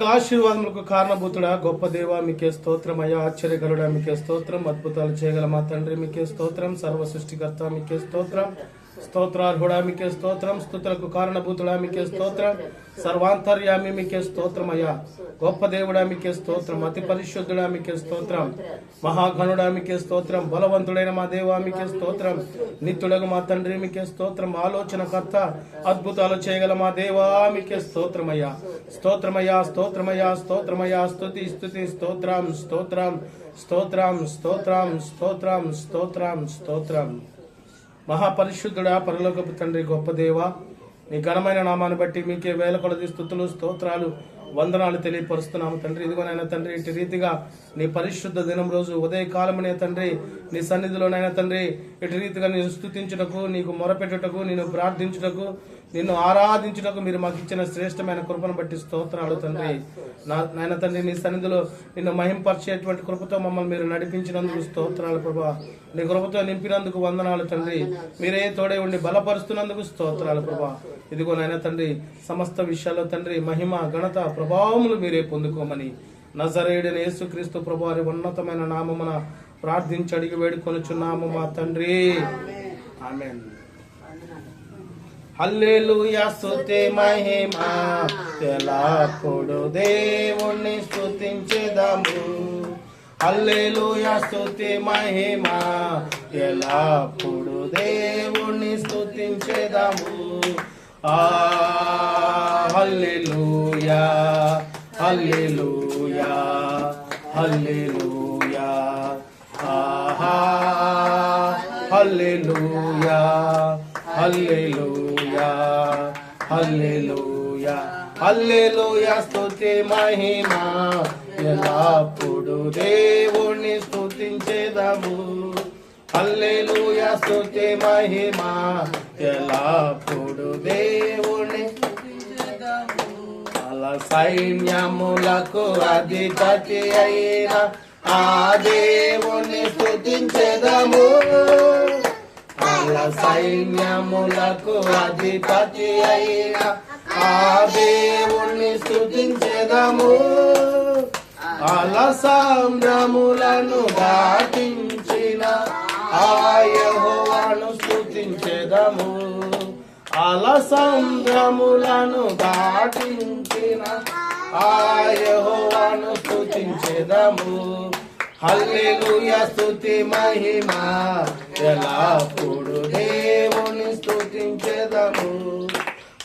ఆశీర్వాదములకు కారణభూతుడా గొప్ప దేవ మీకే స్తోత్రమయ్యా ఆశ్చర్యకరుడా మీకే స్తోత్రం. అద్భుతాలు చేయగల మా తండ్రి? మీకే స్తోత్రం. సర్వ సృష్టికర్త మీకే స్తోత్రం. స్తోత్రార్హుడా స్తోత్రం స్తుతులకు కారణభూతుడా మీకే స్తోత్రం సర్వాంతర్యామి మీకే స్తోత్రమయ్యా. గొప్ప దేవుడా మీకే స్తోత్రం అతి పరిశుద్ధుడా మీకే స్తోత్రం మహాగణుడా మీకే స్తోత్రం బలవంతుడైన మా దేవా మీకే స్తోత్రం నిత్యుడగు మా తండ్రి మీకే స్తోత్రం ఆలోచనకర్త అద్భుతాలు చేయగల మా దేవా మీకే స్తోత్రమయ్యా. స్తోత్రమయ్యా స్తోత్రమయ్యా స్తోత్రమయ్యా స్తుతి స్తుతి స్తోత్రం స్తోత్రం స్తోత్రం స్తోత్రం స్తోత్రం స్తోత్రం స్తోత్రం. మహాపరిశుద్ధుడా పరలోకపు తండ్రి గొప్ప దేవ నీ ఘనమైన నామాన్ని బట్టి మీకే వేల కొలది స్థుతులు స్తోత్రాలు వందనాలు తెలియపరుస్తున్నాము తండ్రి. ఇదిగోనైనా తండ్రి ఇటు రీతిగా నీ పరిశుద్ధ దినం రోజు ఉదయకాలమనే తండ్రి నీ సన్నిధిలోనైనా తండ్రి ఇటు రీతిగా నేను స్థుతించుటకు నీకు మొరపెట్టుటకు నేను ప్రార్థించుటకు నిన్ను ఆరాధించుటకు మీరు మాకు ఇచ్చిన శ్రేష్టమైన కృపను బట్టి స్తోత్రాలు తండ్రి. నా నాయన తండ్రి నీ సన్నిధిలో నిన్ను మహింపరిచేటువంటి కృపతో మమ్మల్ని మీరు నడిపించినందుకు స్తోత్రాలు ప్రభా. నీ కృపతో నింపినందుకు వందనాలు తండ్రి. మీరే తోడే ఉండి బలపరుస్తున్నందుకు స్తోత్రాలు ప్రభా. ఇదిగో నాయన తండ్రి సమస్త విషయాల్లో తండ్రి మహిమ ఘనత ప్రభావములు మీరే పొందుకోమని. నజరేయుడైన యేసుక్రీస్తు ప్రభువారి ఉన్నతమైన నామమున ప్రార్థించి అడిగి వేడుకొనుచున్నాము మా తండ్రి. ఆమెన్. హల్లెలూయా స్తుతి మహిమా. ఎల్లప్పుడు దేవుణ్ణి స్తుతించేదాము. హల్లెలూయా స్తుతి మహిమా. ఎల్లప్పుడు దేవుణ్ణి స్తుతించేదాము. ఆ హల్లెలూయా హల్లెలూయా హల్లెలూయా. ఆహా హల్లెలూయా హల్లెలూయా. హల్లెలూయా హల్లెలూయా స్తుతి మహిమ. ఎల్లప్పుడు దేవుణ్ణి స్తుతించేదము. హల్లెలూయా స్తుతి మహిమ. ఎల్లప్పుడు దేవుణ్ణి అలా సైన్యములకు అధిపతి అయిన ఆ దేవుణ్ణి స్తుతించెదము. అల సైన్యములకు అధిపతి అయిన ఆ దేవుణ్ణి స్తుతించెదము. అల సామ్రములను దాటించిన ఆ యెహోవాను స్తుతించెదము. అలసంద్రములను దాటించిన ఆయహోవాను స్తుతించెదము. హల్లెలూయా స్తుతి మహిమ. ఎలాప్పుడు దేవుని స్తుతించెదము.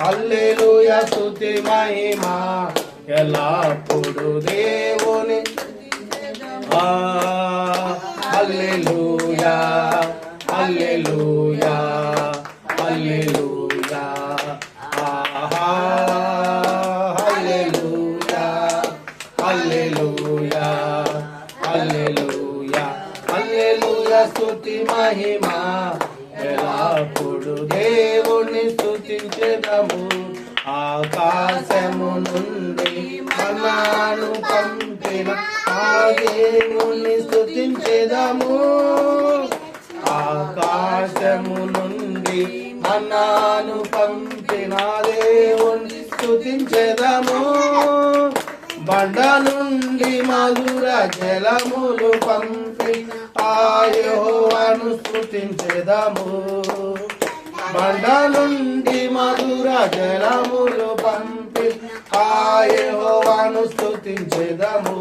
హల్లెలూయా స్తుతి మహిమ. ఎలాప్పుడు దేవుని హల్లెలూయా హల్లెలూయా హల్లెలూయా. స్థుతి మహిమ. ఎలాప్పుడు దేవుని స్తుతించెదము ఆకాశము నుండి మనాను పంపిన ఆ దేవుని స్థుతించదము. ఆకాశము నుండి మన్నాను పంపిన దేవుని స్థుతించదము. బండ నుండి మధుర జలములు పంపి ఆయోను స్థుతించెదము బండ నుండి మధుర జలములు పంపి ఆయోను స్థుతించెదము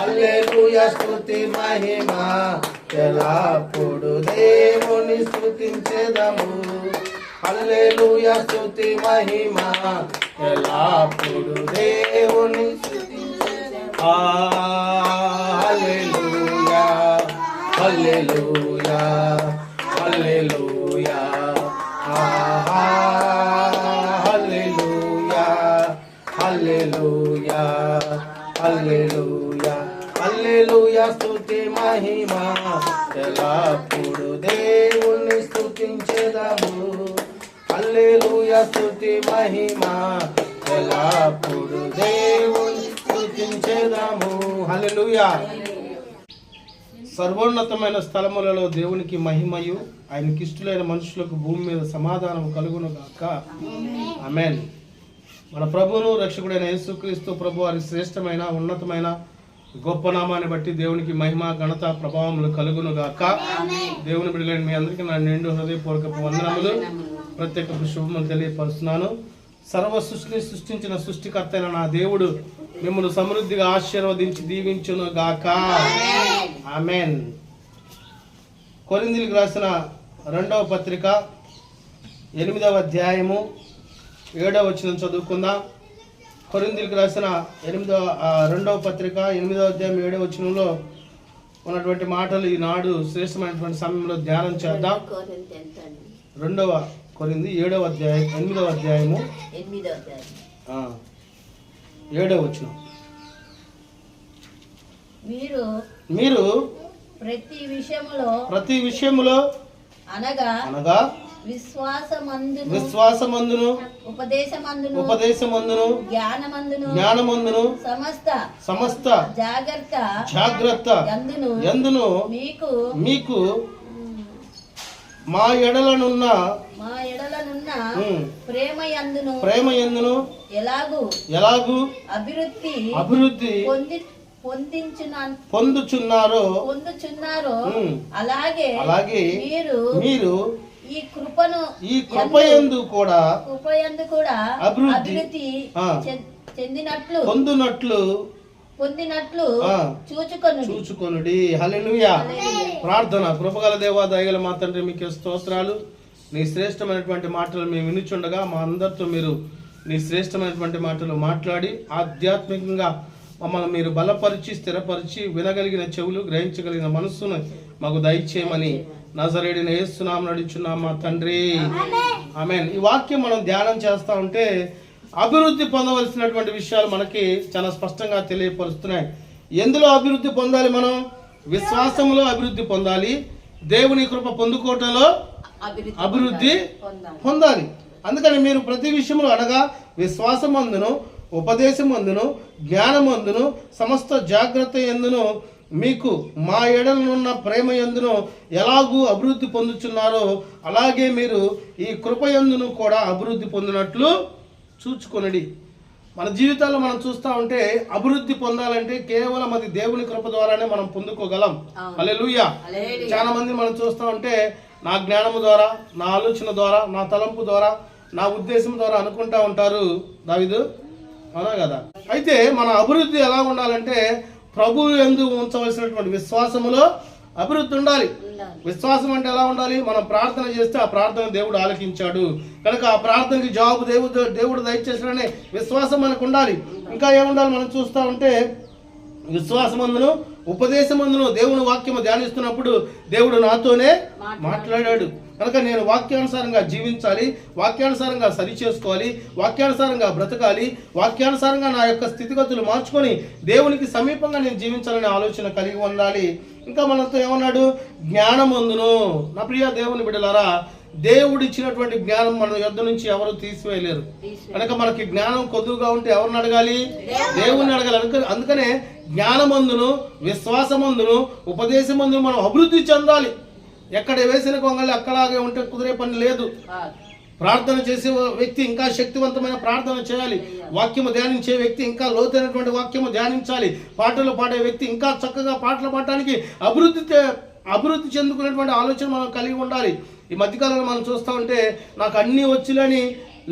అల్లెలుయ స్థుతి మహిమ. ఎలాప్పుడు దేవుని స్థుతించెదము హల్లెలూయా స్తుతి మహిమ. ఎల్లప్పుడు దేవుని ఆ హల్లెలూయా హల్లెలూయా హల్లెలూయా. ఆహా హల్లెలూయా హల్లెలూయా స్తుతి మహిమ. ఎల్లప్పుడు దేవుని స్తుతించెదము. స్తుతి మహిమ. ఎల్లప్పుడు స్తుతించెదము. హల్లెలూయా. సర్వోన్నతమైన స్థలములలో దేవునికి మహిమయు. ఆయనకి ఇష్టలైన మనుషులకు భూమి మీద సమాధానం కలుగును గాక ఆమెన్. మన ప్రభువును రక్షకుడైన యేసుక్రీస్తు ప్రభు వారి శ్రేష్టమైన ఉన్నతమైన గొప్ప నామాన్ని బట్టి దేవునికి మహిమ ఘనత ప్రభావములు కలుగును గాక దేవుని బిడ్డలైన మీ అందరికీ నా నిండు హృదయపూర్వక వందనములు. ప్రత్యేక శుభములు తెలియపరుస్తున్నాను. సర్వ సృష్టిని సృష్టించిన సృష్టికర్త అయిన నా దేవుడు మిమ్మల్ని సమృద్ధిగా ఆశీర్వదించి దీవించును గాక ఆమెన్. కొరిందిలకు రాసిన రెండవ పత్రిక ఎనిమిదవ అధ్యాయము ఏడవ వచ్చిన చదువుకుందాం. కొరిందిలకు రాసిన ఎనిమిదవ రెండవ పత్రిక ఎనిమిదవ అధ్యాయం ఏడవ వచనంలో ఉన్నటువంటి మాటలు ఈనాడు శ్రేష్టమైనటువంటి సమయంలో ధ్యానం చేద్దాం. రెండవ కొరింది ఏడవ అధ్యాయం ఎనిమిదవ అధ్యాయము. ఏడవ వచనం. మీరు మీరు ప్రతి విషయములో ప్రతి విషయములో అనగా అనగా విశ్వాసమందును విశ్వాసమందును ఉపదేశమందును ఉపదేశమందును జ్ఞానమందును జ్ఞానమందును సమస్త సమస్త జాగ్రత్త జాగ్రత్త ఎందును ఎందును మీకు మీకు మా ఎడలనున్న మా ఎడలనున్న ఉమ్, ప్రేమ ఎందును ప్రేమ ఎందును ఎలాగూ ఎలాగూ అభివృద్ధి అభివృద్ధి పొంది పొందించున పొందుచున్నారో అలాగే అలాగే మీరు మీరు ఈ కృపను ఈ కృపయందు కూడా కృపయందు కూడా అభివృద్ధి, చెందినట్లు పొందునట్లు పొందినట్లు చూచుకొనుడి. హల్లెలూయా. ప్రార్థన. కృపగల దేవా దయగల మా తండ్రి మీకు స్తోత్రాలు. నీ శ్రేష్టమైనటువంటి మాటలు మేము వినుచుండగా మా అందరితో మీరు నీ శ్రేష్టమైనటువంటి మాటలు మాట్లాడి ఆధ్యాత్మికంగా మమ్మల్ని మీరు బలపరిచి స్థిరపరిచి వినగలిగిన చెవులు గ్రహించగలిగిన మనస్సును మాకు దయచేయమని నజరేడిన ఏస్తున్నాం నడుచున్నాం మా తండ్రి. ఆమెన్. ఈ వాక్యం మనం ధ్యానం చేస్తా ఉంటే అభివృద్ధి పొందవలసినటువంటి విషయాలు మనకి చాలా స్పష్టంగా తెలియపరుస్తున్నాయి. ఎందులో అభివృద్ధి పొందాలి మనం? విశ్వాసంలో అభివృద్ధి పొందాలి. దేవుని కృప పొందుకోవటంలో అభివృద్ధి పొందాలి. అందుకని మీరు ప్రతి విషయంలో అనగా విశ్వాసమందును ఉపదేశమందును జ్ఞానమందును సమస్త జాగ్రత్త ఎందును మీకు మా ఎడలనున్న ప్రేమ ఎందును ఎలాగూ అభివృద్ధి పొందుచున్నారో అలాగే మీరు ఈ కృప ఎందును కూడా అభివృద్ధి పొందినట్లు చూచుకొనడి. మన జీవితాల్లో మనం చూస్తా ఉంటే అభివృద్ధి పొందాలంటే కేవలం అది దేవుని కృప ద్వారానే మనం పొందుకోగలం. హల్లెలూయా. హల్లెలూయా. చాలా మంది మనం చూస్తా ఉంటే నా జ్ఞానము ద్వారా నా ఆలోచన ద్వారా నా తలంపు ద్వారా నా ఉద్దేశం ద్వారా అనుకుంటా ఉంటారు. దావిదు? అవునా కదా? అయితే మన అభివృద్ధి ఎలా ఉండాలంటే ప్రభు ఎందు ఉంచవలసినటువంటి విశ్వాసములో అభివృద్ధి ఉండాలి. విశ్వాసం అంటే ఎలా ఉండాలి? మనం ప్రార్థన చేస్తే ఆ ప్రార్థన దేవుడు ఆలకించాడు. కనుక ఆ ప్రార్థనకి జవాబు దేవుడు దేవుడు దయచేసాడనే విశ్వాసం మనకు ఉండాలి. ఇంకా ఏముండాలి మనం చూస్తా ఉంటే విశ్వాసమందును ఉపదేశమందును దేవుని వాక్యము ధ్యానిస్తున్నప్పుడు దేవుడు నాతోనే మాట్లాడాడు. కనుక నేను వాక్యానుసారంగా జీవించాలి వాక్యానుసారంగా సరి చేసుకోవాలి వాక్యానుసారంగా బ్రతకాలి వాక్యానుసారంగా నా యొక్క స్థితిగతులు మార్చుకొని దేవునికి సమీపంగా నేను జీవించాలనే ఆలోచన కలిగి ఉండాలి. ఇంకా మనతో ఏమన్నాడు? జ్ఞానమందును నా ప్రియ దేవుని బిడ్డలారా దేవుడు ఇచ్చినటువంటి జ్ఞానం మన యొద్ద నుంచి ఎవరు తీసివేయలేరు. కనుక మనకి జ్ఞానం కొద్దుగా ఉంటే ఎవరిని అడగాలి? దేవుణ్ణి అడగాలి. అందుక- అందుకనే జ్ఞానమందును విశ్వాసమందును ఉపదేశమందును మనం అభివృద్ధి చెందాలి. ఎక్కడ వేసిన కొంగలి అక్కడాగే ఉంటే కుదిరే పని లేదు. ప్రార్థన చేసే వ్యక్తి ఇంకా శక్తివంతమైన ప్రార్థన చేయాలి. వాక్యము ధ్యానించే వ్యక్తి ఇంకా లోతైనటువంటి వాక్యము ధ్యానించాలి. పాటలు పాడే వ్యక్తి ఇంకా చక్కగా పాటలు పాడటానికి అభివృద్ధి అభివృద్ధి చెందుకునేటువంటి ఆలోచన మనం కలిగి ఉండాలి. ఈ మధ్యకాలంలో మనం చూస్తూ ఉంటే నాకు అన్నీ వచ్చులని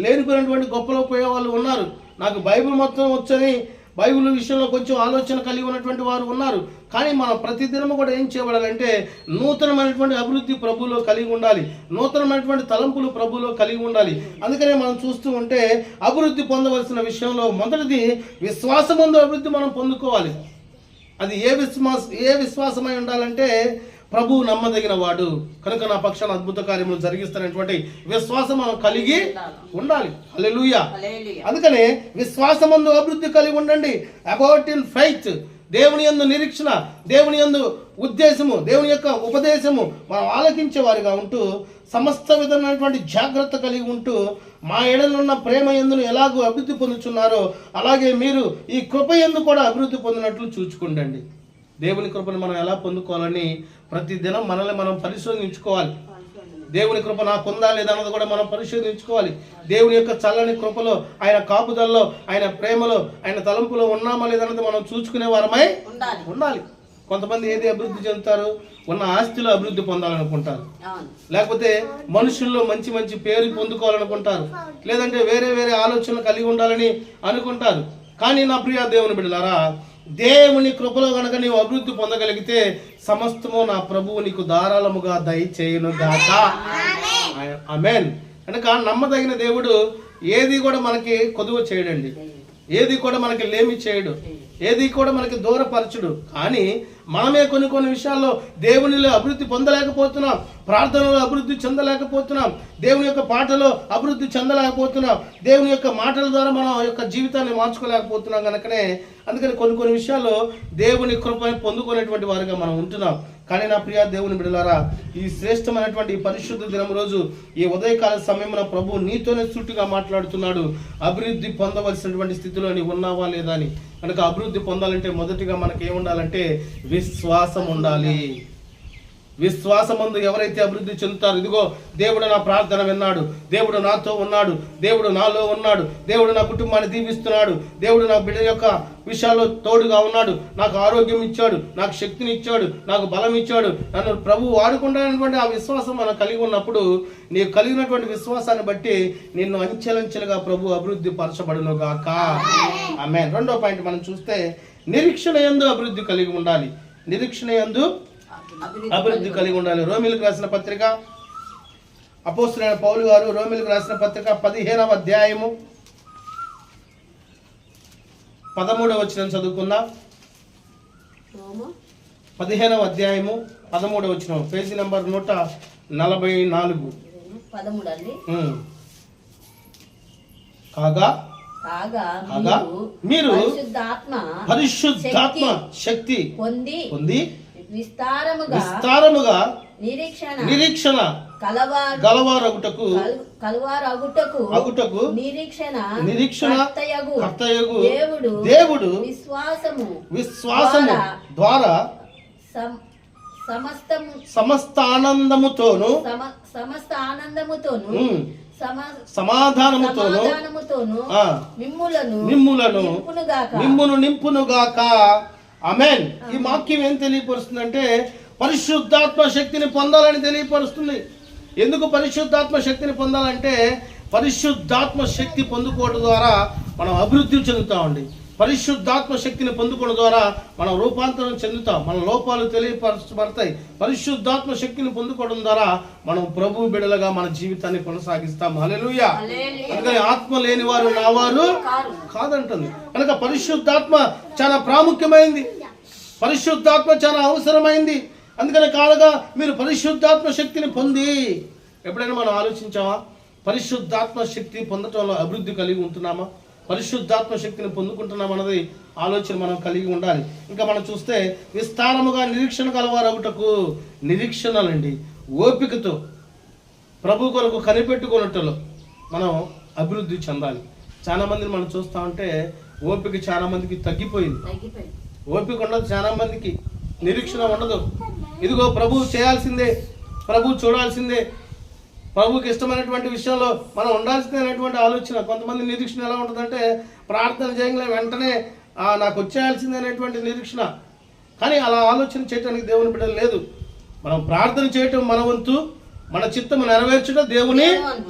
లేనిపోయినటువంటి గొప్పలో పోయే వాళ్ళు ఉన్నారు. నాకు బైబిల్ మొత్తం వచ్చని బైబిల్ విషయంలో కొంచెం ఆలోచన కలిగి ఉన్నటువంటి వారు ఉన్నారు. కానీ మనం ప్రతిదినము కూడా ఏం చేయబడాలంటే నూతనమైనటువంటి అభివృద్ధి ప్రభులో కలిగి ఉండాలి. నూతనమైనటువంటి తలంపులు ప్రభులో కలిగి ఉండాలి. అందుకనే మనం చూస్తూ ఉంటే అభివృద్ధి పొందవలసిన విషయంలో మొదటిది విశ్వాసముందు అభివృద్ధి మనం పొందుకోవాలి. అది ఏ విశ్వాస ఏ విశ్వాసమై ఉండాలంటే ప్రభు నమ్మదగిన వాడు. కనుక నా పక్షాన అద్భుత కార్యములు జరిగిస్తున్నటువంటి విశ్వాసం మనం కలిగి ఉండాలి. హల్లెలూయా. అందుకనే విశ్వాసమందు అభివృద్ధి కలిగి ఉండండి. అబౌట్ ఇన్ ఫైత్ దేవుని యందు నిరీక్షణ దేవుని యందు ఉద్దేశము దేవుని యొక్క ఉపదేశము మనం ఆలకించే వారిగా ఉంటూ సమస్త విధమైనటువంటి జాగ్రత్త కలిగి ఉంటూ మా ఎడలున్న ప్రేమ ఎందును ఎలాగో అభివృద్ధి పొందుచున్నారో అలాగే మీరు ఈ కృప ఎందు కూడా అభివృద్ధి పొందినట్లు చూచుకుండండి. దేవుని కృపను మనం ఎలా పొందుకోవాలని ప్రతి దినం మనల్ని మనం పరిశోధించుకోవాలి. దేవుని కృప నాకు ఉందా లేదా అన్నది కూడా మనం పరిశోధించుకోవాలి. దేవుని యొక్క చల్లని కృపలో ఆయన కాపుదల్లో ఆయన ప్రేమలో ఆయన తలంపులో ఉన్నామా లేదన్నది మనం చూసుకునే వారమై ఉండాలి. కొంతమంది ఏది అభివృద్ధి చెందుతారు? ఉన్న ఆస్తిలో అభివృద్ధి పొందాలనుకుంటారు. లేకపోతే మనుషుల్లో మంచి మంచి పేరు పొందుకోవాలనుకుంటారు. లేదంటే వేరే వేరే ఆలోచనలు కలిగి ఉండాలని అనుకుంటారు. కానీ నా ప్రియ దేవుని బిడ్డలారా దేవుని కృపలో గనక నీవు అభివృద్ధి పొందగలిగితే సమస్తము నా ప్రభువు నీకు ధారాళముగా దయచేయును గాక. అమెన్ కనుక నమ్మదగిన దేవుడు ఏది కూడా మనకి కొదువ చేయడండి. ఏది కూడా మనకి లేమి చేయడు. ఏది కూడా మనకి దూరపరచుడు. కానీ మనమే కొన్ని కొన్ని విషయాల్లో దేవునిలో అభివృద్ధి పొందలేకపోతున్నాం. ప్రార్థనలో అభివృద్ధి చెందలేకపోతున్నాం. దేవుని యొక్క పాటలో అభివృద్ధి చెందలేకపోతున్నాం. దేవుని యొక్క మాటల ద్వారా మనం యొక్క జీవితాన్ని మార్చుకోలేకపోతున్నాం కనుకనే అందుకని కొన్ని కొన్ని విషయాల్లో దేవుని కృపని పొందుకునేటువంటి వారిగా మనం ఉంటున్నాం. కానీ నా ప్రియ దేవుని బిడలారా ఈ శ్రేష్టమైనటువంటి పరిశుద్ధ దినం రోజు ఈ ఉదయకాల సమయంలో ప్రభు నీతోనే చుట్టుగా మాట్లాడుతున్నాడు. అభివృద్ధి పొందవలసినటువంటి స్థితిలో నీ ఉన్నావా లేదా అని. కనుక అభివృద్ధి పొందాలంటే మొదటిగా మనకి ఏముండాలంటే విశ్వాసం ఉండాలి. విశ్వాసమందు ఎవరైతే అభివృద్ధి చెందుతారు ఇదిగో దేవుడు నా ప్రార్థన విన్నాడు దేవుడు నాతో ఉన్నాడు దేవుడు నాలో ఉన్నాడు దేవుడు నా కుటుంబాన్ని దీవిస్తున్నాడు దేవుడు నా బిడ్డ యొక్క విషయాల్లో తోడుగా ఉన్నాడు నాకు ఆరోగ్యం ఇచ్చాడు నాకు శక్తిని ఇచ్చాడు నాకు బలం ఇచ్చాడు నన్ను ప్రభు వాడుకుంటానటువంటి ఆ విశ్వాసం మనం కలిగి ఉన్నప్పుడు నీకు కలిగినటువంటి విశ్వాసాన్ని బట్టి నిన్ను అంచెలంచెలుగా ప్రభు అభివృద్ధి పరచబడును గాక. ఆమె రెండో పాయింట్ మనం చూస్తే నిరీక్షణ ఎందు అభివృద్ధి కలిగి ఉండాలి. నిరీక్షణ ఎందు అభివృద్ధి కలిగి ఉండాలి. రోమిలకు రాసిన పత్రిక అపోస్తులైన పౌలు గారు రోమిలకు రాసిన పత్రిక పదిహేనవ అధ్యాయము పదమూడవ వచ్చిన చదువుకుందాం? రోము? పదిహేనవ అధ్యాయము పదమూడవ వచ్చిన పేజీ నంబర్ నూట నలభై నాలుగు. కాగా? కాగా మీరు పరిశుద్ధాత్మ శక్తి పొంది పొంది విస్తారముగా విస్తారముగా నిరీక్షణ నిరీక్షణ కలవారు గలవారగుటకు కల్- కలువారు అగుటకు అగుటకు నిరీక్షణ నిరీక్షణ కర్తయగు కర్తయగు దేవుడు దేవుడు విశ్వాసము విశ్వాసము ద్వారా సమస్తము సమస్త ఆనందముతోను సమ సమస్త ఆనందముతోను సమాధానముతోను మిమ్ములను మిమ్ములను నింపునుగాక అమెన్ ఈ వాక్యం ఏం తెలియపరుస్తుంది అంటే పరిశుద్ధాత్మ శక్తిని పొందాలని తెలియపరుస్తుంది. ఎందుకు పరిశుద్ధాత్మ శక్తిని పొందాలంటే పరిశుద్ధాత్మ శక్తి పొందుకోవడం ద్వారా మనం అభివృద్ధి చెందుతామండి. పరిశుద్ధాత్మ శక్తిని పొందుకోవడం ద్వారా మనం రూపాంతరం చెందుతాం మన లోపాలు తెలియపరచబడతాయి. పరిశుద్ధాత్మ శక్తిని పొందుకోవడం ద్వారా మనం ప్రభు బిడలుగా మన జీవితాన్ని కొనసాగిస్తాం. హల్లెలూయా. అందుకని ఆత్మ లేని వారు నా వారు కారు. కాదంటుంది. కనుక పరిశుద్ధాత్మ చాలా ప్రాముఖ్యమైంది. పరిశుద్ధాత్మ చాలా అవసరమైంది. అందుకని కాదుగా మీరు పరిశుద్ధాత్మ శక్తిని పొంది. ఎప్పుడైనా మనం ఆలోచించామా పరిశుద్ధాత్మ శక్తి పొందటంలో అభివృద్ధి కలిగి ఉంటున్నామా? పరిశుద్ధాత్మ శక్తిని పొందుకుంటున్నాం అన్నది ఆలోచన మనం కలిగి ఉండాలి. ఇంకా మనం చూస్తే విస్తారముగా నిరీక్షణ కలవారగుటకు నిరీక్షణలండి. ఓపికతో ప్రభు కొరకు కనిపెట్టుకున్నట్టులో మనం అభివృద్ధి చెందాలి. చాలా మందిని మనం చూస్తా ఉంటే ఓపిక చాలా మందికి తగ్గిపోయింది. తగ్గిపోయింది. ఓపిక ఉండదు చాలా మందికి నిరీక్షణ ఉండదు. ఇదిగో ప్రభు చేయాల్సిందే ప్రభు చూడాల్సిందే ప్రభుకి ఇష్టమైనటువంటి విషయంలో మనం ఉండాల్సిందే అనేటువంటి ఆలోచన. కొంతమంది నిరీక్షణ ఎలా ఉంటుందంటే ప్రార్థన చేయగల వెంటనే "ఆ, నాకు వచ్చేయాల్సిందే అనేటువంటి నిరీక్షణ. కానీ అలా ఆలోచన చేయడానికి దేవుని బిడ్డలు లేదు. మనం ప్రార్థన చేయటం మన వంతు మన చిత్తము నెరవేర్చడం దేవుని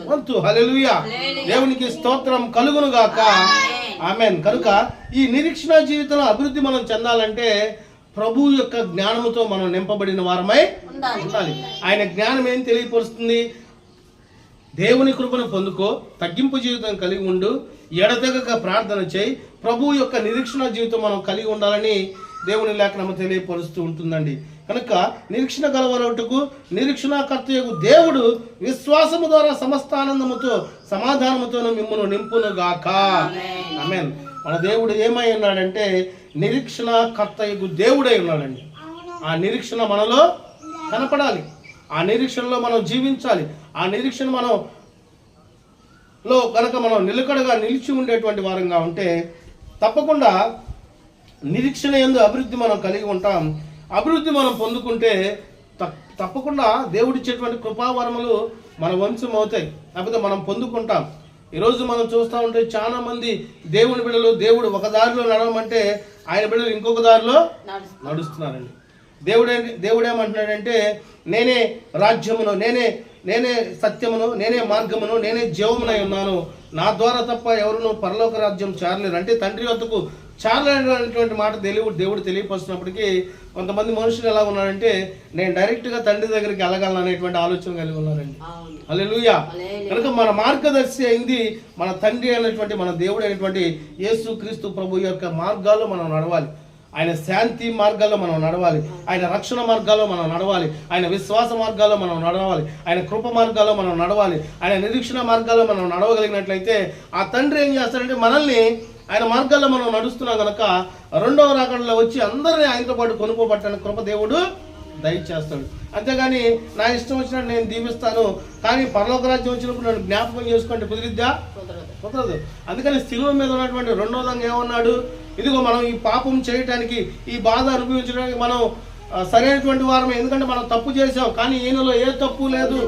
వంతు. హల్లెలూయా. దేవునికి స్తోత్రం కలుగును గాక. ఆమెన్. కనుక ఈ నిరీక్షణ జీవితంలో అభివృద్ధి మనం చెందాలంటే ప్రభు యొక్క జ్ఞానముతో మనం నింపబడిన వారమై ఉండాలి. ఆయన జ్ఞానం ఏం తెలియపరుస్తుంది? దేవుని కృపను పొందుకో తగ్గింపు జీవితం కలిగి ఉండు ఎడతెగక ప్రార్థన చేయి. ప్రభు యొక్క నిరీక్షణ జీవితం మనం కలిగి ఉండాలని దేవుని లేఖనము తెలియపరుస్తూ ఉంటుందండి. కనుక నిరీక్షణ గలవరటుకు నిరీక్షణకర్తయకు దేవుడు విశ్వాసము ద్వారా సమస్త ఆనందముతో సమాధానముతోను మిమ్మల్ని నింపును గాక ఆమేన్. మన దేవుడు ఏమై ఉన్నాడంటే నిరీక్షణ కర్తయ్యకు దేవుడై ఉన్నాడండి. ఆ నిరీక్షణ మనలో కనపడాలి. ఆ నిరీక్షణలో మనం జీవించాలి. ఆ నిరీక్షణ మనం లో కనుక మనం నిలకడగా నిలిచి ఉండేటువంటి వారంగా ఉంటే తప్పకుండా నిరీక్షణ ఎందు అభివృద్ధి మనం కలిగి ఉంటాం. అభివృద్ధి మనం పొందుకుంటే తప్ప తప్పకుండా దేవుడిచ్చేటువంటి కృపావరములు మన వంశం అవుతాయి. లేకపోతే మనం పొందుకుంటాం. ఈరోజు మనం చూస్తూ ఉంటే చాలా మంది దేవుని బిడ్డలు దేవుడు ఒక దారిలో నడవమంటే ఆయన బిడ్డలు ఇంకొక దారిలో నడుస్తు- నడుస్తున్నారండి. దేవుడే దేవుడు ఏమంటున్నాడంటే నేనే రాజ్యమును నేనే నేనే సత్యమును నేనే మార్గమును నేనే జీవమునై ఉన్నాను. నా ద్వారా తప్ప ఎవరును పరలోక రాజ్యం చేరలేరు. అంటే తండ్రి వద్దకు చాలనేటువంటి మాట దేవుడు దేవుడు తెలియపరుస్తున్నప్పటికీ కొంతమంది మనుషులు ఎలా ఉన్నారంటే నేను డైరెక్ట్గా తండ్రి దగ్గరికి వెళ్ళగలను అనేటువంటి ఆలోచన కలిగి ఉన్నారండి. హల్లెలూయా. హల్లెలూయా. కనుక మన మార్గదర్శి అయింది మన తండ్రి అయినటువంటి మన దేవుడు అయినటువంటి యేసు క్రీస్తు ప్రభు యొక్క మార్గాల్లో మనం నడవాలి. ఆయన శాంతి మార్గాల్లో మనం నడవాలి. ఆయన రక్షణ మార్గాల్లో మనం నడవాలి. ఆయన విశ్వాస మార్గాల్లో మనం నడవాలి. ఆయన కృప మార్గాల్లో మనం నడవాలి. ఆయన నిరీక్షణ మార్గాల్లో మనం నడవగలిగినట్లయితే ఆ తండ్రి ఏం చేస్తాడంటే మనల్ని ఆయన మార్గాల్లో మనం నడుస్తున్నాం కనుక రెండవ రాకడలో వచ్చి అందరినీ ఆయనతో పాటు కొనుక్కోబట్టడానికి కృప దేవుడు దయచేస్తాడు. అంతేగాని నా ఇష్టం వచ్చినట్టు నేను దీవిస్తాను. కానీ పరలోక రాజ్యం వచ్చినప్పుడు నన్ను జ్ఞాపకం చేసుకుంటే కుదిరిద్దా? కుదరదు. కుదరదు. అందుకని శిలువ మీద ఉన్నటువంటి రెండో దంగా ఏమన్నాడు? ఇదిగో మనం ఈ పాపం చేయటానికి ఈ బాధ అనుభవించడానికి మనం సరైనటువంటి వారమే. ఎందుకంటే మనం తప్పు చేసాం కానీ ఈయనలో ఏ తప్పు లేదు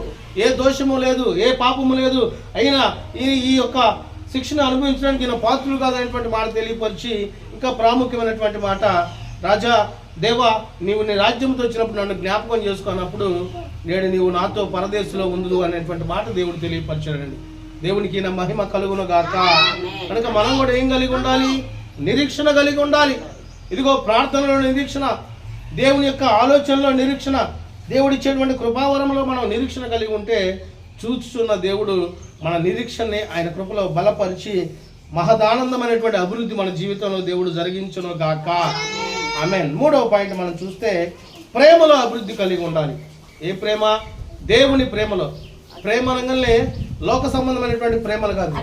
ఏ దోషము లేదు ఏ పాపము లేదు. అయినా ఈ ఈ యొక్క శిక్షణ అనుభవించడానికి ఈయన పాత్రులు కాదనేటువంటి మాట తెలియపరిచి ఇంకా ప్రాముఖ్యమైనటువంటి మాట రాజా దేవా నీవు నీ రాజ్యంతో వచ్చినప్పుడు నన్ను జ్ఞాపకం చేసుకున్నప్పుడు నేడు నీవు నాతో పరదేశంలో ఉండు అనేటువంటి మాట దేవుడు తెలియపరిచాడండి. దేవునికి నా మహిమ కలుగును గాక. కనుక మనం కూడా ఏం కలిగి ఉండాలి? నిరీక్షణ కలిగి ఉండాలి. ఇదిగో ప్రార్థనలో నిరీక్షణ దేవుని యొక్క ఆలోచనలో నిరీక్షణ దేవుడు ఇచ్చేటువంటి కృపావరంలో మనం నిరీక్షణ కలిగి ఉంటే చూచుచున్న దేవుడు మన నిరీక్షణని ఆయన కృపలో బలపరిచి మహదానందమైనటువంటి అభివృద్ధి మన జీవితంలో దేవుడు జరిగించును గాక. ఆమె మూడవ పాయింట్ మనం చూస్తే ప్రేమలో అభివృద్ధి కలిగి ఉండాలి. ఏ ప్రేమ? దేవుని ప్రేమలో. ప్రేమ అనగానే లోక సంబంధమైనటువంటి ప్రేమలు కాదు.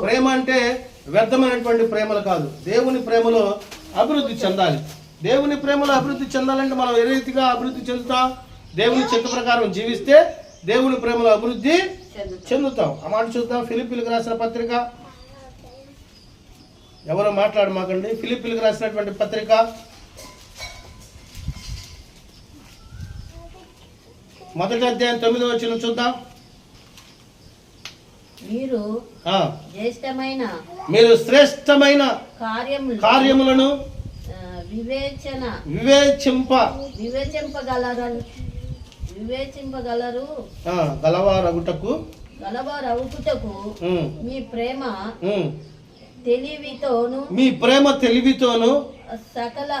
ప్రేమ అంటే వ్యర్థమైనటువంటి ప్రేమలు కాదు. దేవుని ప్రేమలో అభివృద్ధి చెందాలి. దేవుని ప్రేమలో అభివృద్ధి చెందాలంటే మనం ఏ రీతిగా అభివృద్ధి చెందుతాం? దేవుని చిత్త ప్రకారం జీవిస్తే దేవుని ప్రేమలో అభివృద్ధి చెందుతాం. ఆ మాట చూద్దాం. ఫిలిపిలకు రాసిన పత్రిక. ఎవరో మాట్లాడు మాకండి. ఫిలిపిలకు రాసినటువంటి పత్రిక. మొదటి అధ్యాయం తొమ్మిదో వచ్చిన చూద్దాం. మీరు జ్యేష్టమైన మీరు శ్రేష్టమైన కార్యములు కార్యములను వివేచన వివేచింప వివేచింపగలరు వివేచింపగలరు గలవారగుటకు గలవారు అవుకుటకు ఉమ్, మీ ప్రేమ తెలివితోను మీ ప్రేమ తెలివితోను సకల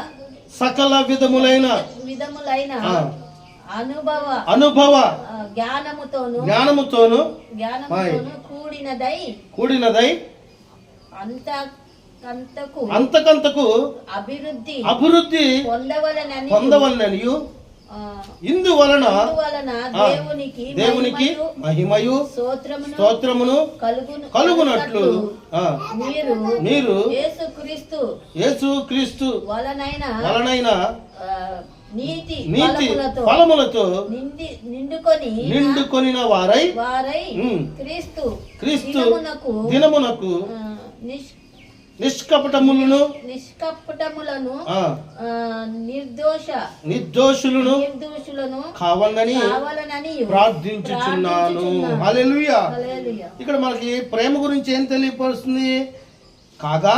సకల విధములైన విధములైన. అనుభవ అనుభవ. జ్ఞానముతోను జ్ఞానముతోను. జ్ఞానముతోను కూడినదై కూడినదై అంత అంతకు అంతకంతకు అభివృద్ధి అభివృద్ధి పొందవలనని పొందవలననియు. ఆ, ఇందువలన దేవునికి దేవునికి మహిమయు, స్తోత్రమును స్తోత్రమును కలుగును కలుగునట్లు. మీరు మీరు యేసుక్రీస్తు యేసు క్రీస్తు వలనైన వలనైన నీతి నీతి ఫలములతో ఫలములతో నిండి నిండుకొని నిండుకొనిన వారై వారై. క్రీస్తు క్రీస్తు దినమునకు నిష్కపటములను నిష్కపటములను నిర్దోష నిర్దోషులను నిర్దోషులను కావాలని కావాలనని ప్రార్థించుచున్నాను. హల్లెలూయా. ఇక్కడ మనకి ప్రేమ గురించి ఏం తెలియపరుస్తుంది కాగా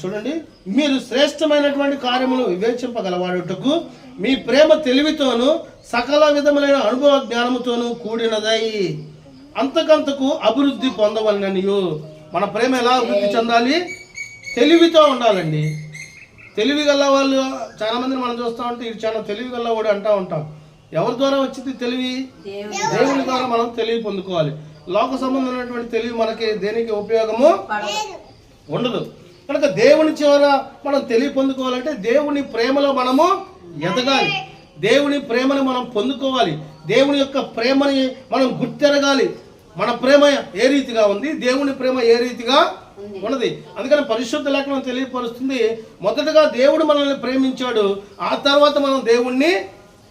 చూడండి మీరు శ్రేష్టమైనటువంటి కార్యములు వివేచింపగలవాడుటకు మీ ప్రేమ తెలివితోను సకల విధములైన అనుభవ జ్ఞానముతోను కూడినదై అంతకంతకు అభివృద్ధి పొందవలననియు. మన ప్రేమ ఎలా అభివృద్ధి చెందాలి? తెలివితో ఉండాలండి. తెలివి గల వాళ్ళు చాలా మందిని మనం చూస్తూ ఉంటే ఇది చాలా తెలివి గలవాడు అంటూ ఉంటాం. ఎవరి ద్వారా వచ్చింది తెలివి? దేవుని దేవుని ద్వారా మనం తెలివి పొందుకోవాలి. లోక సంబంధమైనటువంటి తెలివి మనకి దేనికి ఉపయోగము? ఉండదు. కనుక దేవుని చివర మనం తెలివి పొందుకోవాలంటే దేవుని ప్రేమలో మనము ఎదగాలి. దేవుని ప్రేమను మనం పొందుకోవాలి. దేవుని యొక్క ప్రేమని మనం గుర్తెరగాలి. మన ప్రేమ ఏ రీతిగా ఉంది? దేవుని ప్రేమ ఏ రీతిగా ఉన్నది? అందుకని పరిశుద్ధ లేఖనం తెలియపరుస్తుంది మొదటగా దేవుడు మనల్ని ప్రేమించాడు ఆ తర్వాత మనం దేవుణ్ణి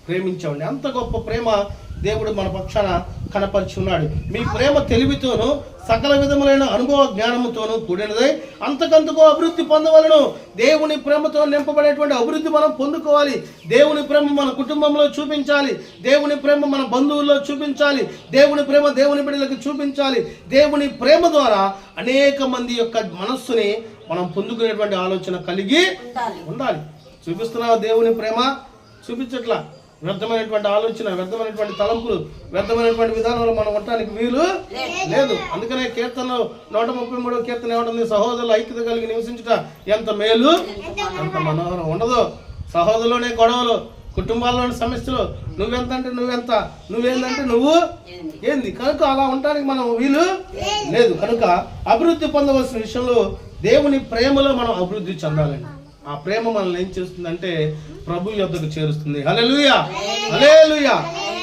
ప్రేమించామండి. అంత గొప్ప ప్రేమ దేవుడు మన పక్షాన కనపరిచి ఉన్నాడు మీ ప్రేమ తెలివితోనూ సకల విధములైన అనుభవ జ్ఞానముతోనూ కూడినదై. అంతకంతకు అభివృద్ధి పొందవలను. దేవుని ప్రేమతో నింపబడేటువంటి అభివృద్ధి మనం పొందుకోవాలి. దేవుని ప్రేమ మన కుటుంబంలో చూపించాలి. దేవుని ప్రేమ మన బంధువుల్లో చూపించాలి. దేవుని ప్రేమ దేవుని బిడ్డలకు చూపించాలి. దేవుని ప్రేమ ద్వారా అనేక మంది యొక్క మనస్సుని మనం పొందుకునేటువంటి ఆలోచన కలిగి ఉండాలి. ఉండాలి. చూపిస్తున్నావా దేవుని ప్రేమ? చూపించట్లా? వ్యర్థమైనటువంటి ఆలోచన వ్యర్థమైనటువంటి తలంపులు వ్యర్థమైనటువంటి విధానంలో మనం ఉండటానికి వీలు లేదు. అందుకనే కీర్తనలో నూట ముప్పై మూడో కీర్తన ఏమంటుంది? సహోదరులు ఐక్యత కలిగి నివసించుట ఎంత మేలు? ఎంత మనోహరం ఉండదు. సహోదరులోనే గొడవలు కుటుంబాల్లోని సమస్యలు నువ్వెంత అంటే నువ్వెంత నువ్వేందంటే నువ్వు ఏంది? కనుక అలా ఉండడానికి మనం వీలు లేదు. కనుక అభివృద్ధి పొందవలసిన విషయంలో దేవుని ప్రేమలో మనం అభివృద్ధి చెందాలండి. ఆ ప్రేమ మనల్ని ఏం చేస్తుందంటే ప్రభు యొద్దకు చేరుస్తుంది. హల్లెలూయా! హల్లెలూయా!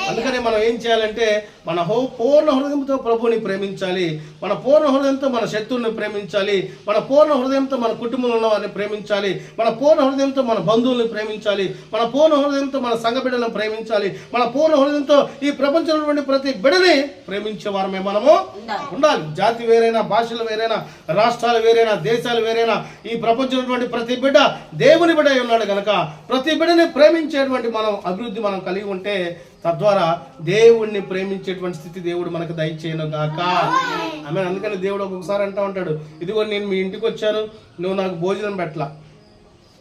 అందుకనే మనం ఏం చేయాలంటే మన హో పూర్ణ హృదయంతో ప్రభువుని ప్రేమించాలి మన పూర్ణ హృదయంతో మన శత్రువుని ప్రేమించాలి మన పూర్ణ హృదయంతో మన కుటుంబంలో ఉన్న వారిని ప్రేమించాలి మన పూర్ణ హృదయంతో మన బంధువుల్ని ప్రేమించాలి మన పూర్ణ హృదయంతో మన సంఘ బిడ్డలను ప్రేమించాలి మన పూర్ణ హృదయంతో ఈ ప్రపంచంలో ప్రతి బిడ్డని ప్రేమించే వారమే మనము ఉండాలి. జాతి వేరైనా భాషలు వేరైనా రాష్ట్రాలు వేరైనా దేశాలు వేరైనా ఈ ప్రపంచంలో ప్రతి బిడ్డ దేవుని బిడ్డ ఉన్నాడు కనుక ప్రతి బిడ్డని ప్రేమించేటువంటి మనం అభివృద్ధి మనం కలిగి ఉంటే తద్వారా దేవుణ్ణి ప్రేమించేటువంటి స్థితి దేవుడు మనకు దయచేయను గాక. ఆమె అందుకని దేవుడు ఒక్కొక్కసారి అంటా ఉంటాడు ఇదిగో నేను మీ ఇంటికి వచ్చాను నువ్వు నాకు భోజనం పెట్టలా.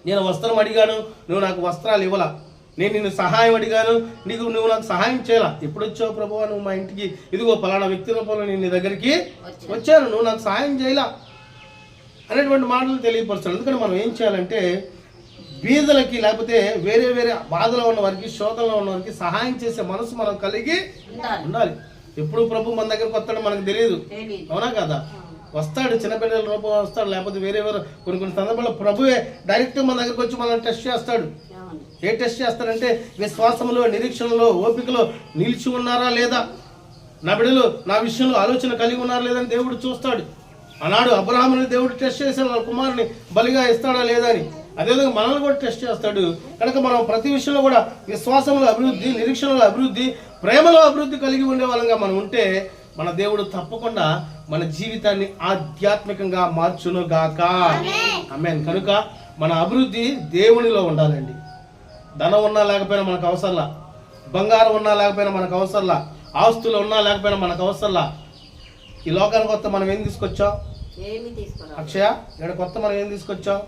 నేను వస్త్రం అడిగాను నువ్వు నాకు వస్త్రాలు ఇవ్వలా. నేను నిన్ను సహాయం అడిగాను నీకు నువ్వు నాకు సహాయం చేయాల. ఎప్పుడు వచ్చావు ప్రభు నువ్వు మా ఇంటికి? ఇదిగో పలానా వ్యక్తి రూపంలో నేను నీ దగ్గరికి వచ్చాను. నువ్వు నాకు సహాయం చేయలా? అనేటువంటి మాటలు తెలియపరుస్తాను అందుకని మనం ఏం చేయాలంటే బీదలకి లేకపోతే వేరే వేరే బాధలో ఉన్న వారికి శోధనలో ఉన్న వారికి సహాయం చేసే మనసు మనం కలిగి ఉండాలి. ఎప్పుడు ప్రభు మన దగ్గరకు వస్తాడో మనకు తెలియదు. అవునా కదా? వస్తాడు చిన్నపిల్లల రూపం వస్తాడు లేకపోతే వేరే వేరే కొన్ని కొన్ని సందర్భాల్లో ప్రభువే డైరెక్ట్ మన దగ్గరకు వచ్చి మనల్ని టెస్ట్ చేస్తాడు. ఏ టెస్ట్ చేస్తాడంటే విశ్వాసంలో నిరీక్షణలో ఓపికలో నిలిచి ఉన్నారా లేదా? నా బిడ్డలు నా విషయంలో ఆలోచన కలిగి ఉన్నారా లేదని దేవుడు చూస్తాడు. ఆనాడు అబ్రహాముని దేవుడు టెస్ట్ చేశాడు వాళ్ళ కుమారుని బలిగా ఇస్తాడా లేదా అని? అదేవిధంగా మనల్ని కూడా టెస్ట్ చేస్తాడు. కనుక మనం ప్రతి విషయంలో కూడా విశ్వాసంలో అభివృద్ధి నిరీక్షణలో అభివృద్ధి ప్రేమలో అభివృద్ధి కలిగి ఉండే వాళ్ళంగా మనం ఉంటే మన దేవుడు తప్పకుండా మన జీవితాన్ని ఆధ్యాత్మికంగా మార్చును గాక ఆమెన్ కనుక మన అభివృద్ధి దేవునిలో ఉండాలండి. ధనం ఉన్నా లేకపోయినా మనకు అవసరంలా. బంగారం ఉన్నా లేకపోయినా మనకు అవసరంలా. ఆస్తులు ఉన్నా లేకపోయినా మనకు అవసరంలా. ఈ లోకానికి కొత్త మనం ఏం తీసుకొచ్చాం? అక్షయ ఇక్కడ కొత్త మనం ఏం తీసుకొచ్చాం?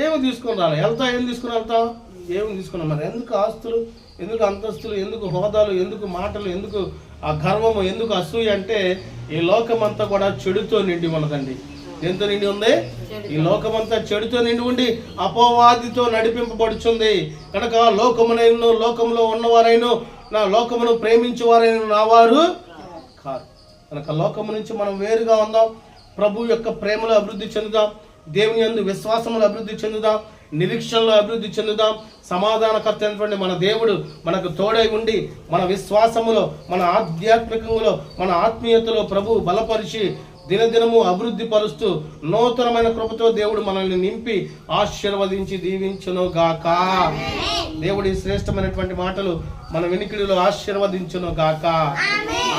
ఏమి తీసుకుని రాలి? వెళ్తావు? ఏం తీసుకుని వెళ్తావు? ఏమి తీసుకున్నాం మరి ఎందుకు ఆస్తులు? ఎందుకు అంతస్తులు? ఎందుకు హోదాలు? ఎందుకు మాటలు? ఎందుకు ఆ గర్వము? ఎందుకు అసూయ? అంటే ఈ లోకమంతా కూడా చెడుతో నిండి ఉన్నదండి. దేంతో నిండి ఉంది? ఈ లోకమంతా చెడుతో నిండి ఉండి అపవాదితో నడిపింపబడుచుంది. కనుక లోకమునైన లోకంలో ఉన్నవారైన నా లోకమును ప్రేమించేవారైన నా వారు కాదు కనుక లోకము నుంచి మనం వేరుగా ఉందాం. ప్రభు యొక్క ప్రేమలో అభివృద్ధి చెందుదాం. దేవుని యందు విశ్వాసములో అభివృద్ధి చెందుదాం నిరీక్షణలో అభివృద్ధి చెందుదాం. సమాధానకర్త అయినటువంటి మన దేవుడు మనకు తోడై ఉండి మన విశ్వాసములో మన ఆధ్యాత్మికములో మన ఆత్మీయతలో ప్రభు బలపరిచి దినదినము అభివృద్ధి పరుస్తూ నూతనమైన కృపతో దేవుడు మనల్ని నింపి ఆశీర్వదించి దీవించును గాక. దేవుడి శ్రేష్టమైనటువంటి మాటలు మన వెనికిడిలో ఆశీర్వదించును గాక.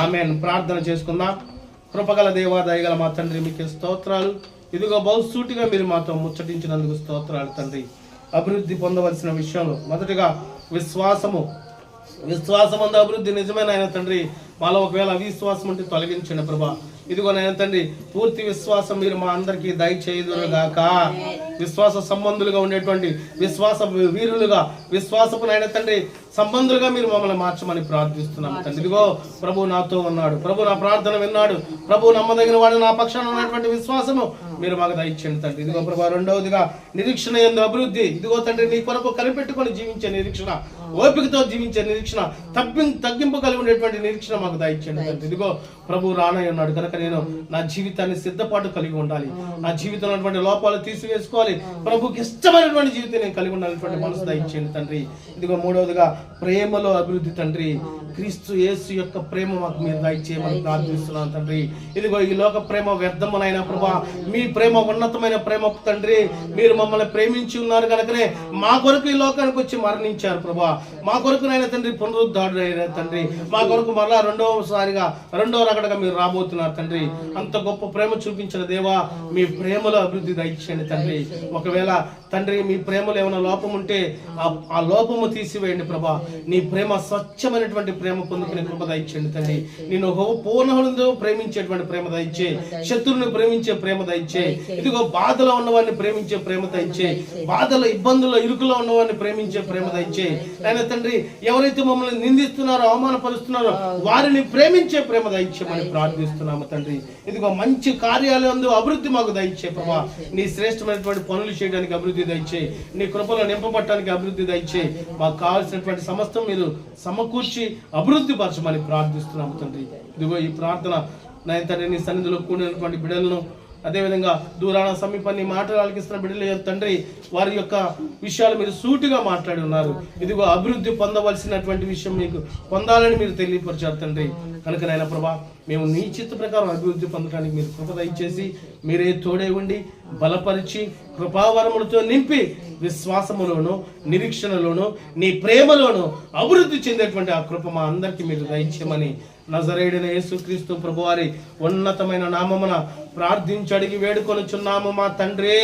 ఆమెన్. ప్రార్థన చేసుకుందాం. కృపగల దేవా దయగల మా తండ్రి మీకు స్తోత్రాలు. ఇదిగో బహుసూటిగా మీరు మాతో ముచ్చటించినందుకు స్తోత్రాలు తండ్రి. అభివృద్ధి పొందవలసిన విషయంలో మొదటిగా విశ్వాసము. విశ్వాసమందు అభివృద్ధి నిజమైన ఆయన తండ్రి? మాలో ఒకవేళ అవిశ్వాసం అంటే తొలగించండి ప్రభా. ఇదిగో నాయన తండ్రి పూర్తి విశ్వాసం మీరు మా అందరికీ దయచేయుదురుగాక. విశ్వాస సంబంధులుగా ఉండేటువంటి విశ్వాస వీరులుగా విశ్వాసపు నాయన తండ్రి సంబంధులుగా మీరు మమ్మల్ని మార్చమని ప్రార్థిస్తున్నాం తండ్రి ఇదిగో ప్రభు నాతో ఉన్నాడు. ప్రభు నా ప్రార్థన విన్నాడు. ప్రభు నమ్మదగిన వాడు నా పక్షాన ఉన్నటువంటి విశ్వాసము మీరు మాకు దయచేయండి తండ్రి. ఇదిగో ప్రభు రెండవదిగా నిరీక్షణ ఎందు అభివృద్ధి. ఇదిగో తండ్రి నీ కొరకు కనిపెట్టుకొని జీవించే నిరీక్షణ ఓపికతో జీవించే నిరీక్షణ తగ్గి తగ్గింపు కలిగి ఉండేటువంటి నిరీక్షణ మాకు దయచేయండి తండ్రి. ఇదిగో ప్రభు రానయ్య ఉన్నాడు. కనుక నేను నా జీవితాన్ని సిద్ధపాటు కలిగి ఉండాలి. నా జీవితంలో ఉన్నటువంటి లోపాలు తీసివేసుకోవాలి. ప్రభుకి ఇష్టమైనటువంటి జీవితం నేను కలిగి ఉండాలన్నటువంటి మనసు దయచేయండి తండ్రి. ఇదిగో మూడవదిగా ప్రేమలో అభివృద్ధి తండ్రి క్రీస్తు యేసు యొక్క ప్రేమ మాకు మీరు దయచేయమని ప్రార్థిస్తున్నాను తండ్రి. ఇదిగో ఈ లోక ప్రేమ వ్యర్థమనైన ప్రభా మీ ప్రేమ ఉన్నతమైన ప్రేమ తండ్రి మీరు మమ్మల్ని ప్రేమించి ఉన్నారు కనుకనే మా కొరకు ఈ లోకానికి వచ్చి మరణించారు ప్రభా. మా కొరకు తండ్రి పునరుద్ధాడు అయిన తండ్రి. మా కొరకు మరలా రెండవసారిగా రెండవ రకడగా మీరు రాబోతున్నారు తండ్రి. అంత గొప్ప ప్రేమ చూపించిన దేవా మీ ప్రేమలో అభివృద్ధి దయచేయండి తండ్రి. ఒకవేళ తండ్రి మీ ప్రేమలో ఏమైనా లోపం ఉంటే ఆ లోపము తీసివేయండి ప్రభా. నీ ప్రేమ స్వచ్ఛమైనటువంటి ప్రేమ పొందుకునే కృప దయచేయండి తండ్రి. నేను పూర్ణహులతో ప్రేమించేటువంటి ప్రేమ దయచే శత్రువుని ప్రేమించే ప్రేమ దయచే ఇదిగో బాధలో ఉన్నవారిని ప్రేమించే ప్రేమ దయచే బాధల ఇబ్బందుల్లో ఇరుకులో ఉన్నవారిని ప్రేమించే ప్రేమ దయచే. ఆయన తండ్రి ఎవరైతే మమ్మల్ని నిందిస్తున్నారో అవమానపరుస్తున్నారో వారిని ప్రేమించే ప్రేమ దయచేయమని ప్రార్థిస్తున్నాము తండ్రి. ఇదిగో మంచి కార్యాలయందు అభివృద్ధి మాకు దయచే ప్రభా. నీ శ్రేష్టమైనటువంటి పనులు చేయడానికి అభివృద్ధి దయచే నీ కృపలో నింపబట్టడానికి అభివృద్ధి దయచే మాకు కావాల్సినటువంటి సమస్తం మీరు సమకూర్చి అభివృద్ధి పరచమని ప్రార్థిస్తున్నాము తండ్రి. ఇదిగో ఈ ప్రార్థన నా తండ్రి నీ సన్నిధిలో కూడినటువంటి బిడ్డలను అదేవిధంగా దూరాన సమీపాన్ని మాటలు ఆలకిస్తున్న బిడ్డల తండ్రి వారి యొక్క విషయాలు మీరు సూటిగా మాట్లాడి ఉన్నారు. ఇదిగో అభివృద్ధి పొందవలసినటువంటి విషయం మీకు పొందాలని మీరు తెలియపరిచారు తండ్రి. కనుక నాయన ప్రభా మేము నీ చిత్త ప్రకారం అభివృద్ధి పొందడానికి మీరు కృప దయచేసి మీరే తోడే ఉండి బలపరిచి కృపావరములతో నింపి విశ్వాసములోను నిరీక్షణలోను నీ ప్రేమలోను అభివృద్ధి చెందేటువంటి ఆ కృప మా అందరికీ మీరు దయచేయమని నజరేడిన యేసుక్రీస్తు ప్రభువారి ఉన్నతమైన నామమున ప్రార్థించి అడిగి వేడుకొనుచున్నాము మా తండ్రి.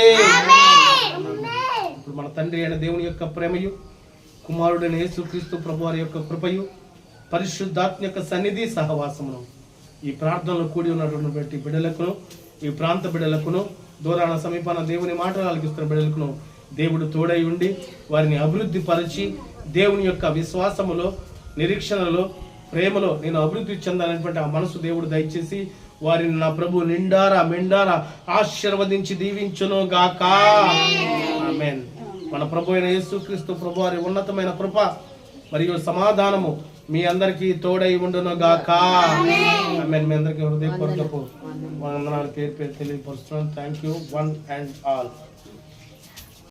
ఇప్పుడు మన తండ్రి అయిన దేవుని యొక్క ప్రేమయు కుమారుడైన యేసుక్రీస్తు ప్రభువారి యొక్క కృపయు పరిశుద్ధాత్మ యొక్క సన్నిధి సహవాసమును ఈ ప్రార్థనలో కూడి ఉన్నటువంటి బిడ్డలకును ఈ ప్రాంత బిడ్డలకును దూరాన సమీపాన దేవుని మాటలు ఆలకిస్తున్న బిడ్డలకును దేవుడు తోడై ఉండి వారిని అభివృద్ధి పరిచి దేవుని యొక్క విశ్వాసములో నిరీక్షణలో ప్రేమలో నేను అభివృద్ధి చెందాలనేటువంటి ఆ మనసు దేవుడు దయచేసి వారిని నా ప్రభు నిండారా మెండారా ఆశీర్వదించి దీవించును గాక ఆమేన్. మన ప్రభు అయిన యేసుక్రీస్తు ప్రభు వారి ఉన్నతమైన కృప మరియు సమాధానము మీ అందరికీ తోడై ఉండును గాక ఆమేన్. మీ అందరికీ హృదయపూర్వకపు వందనాలు పేరు పేరు తెలియపరుస్తున్నాను. Thank you one and all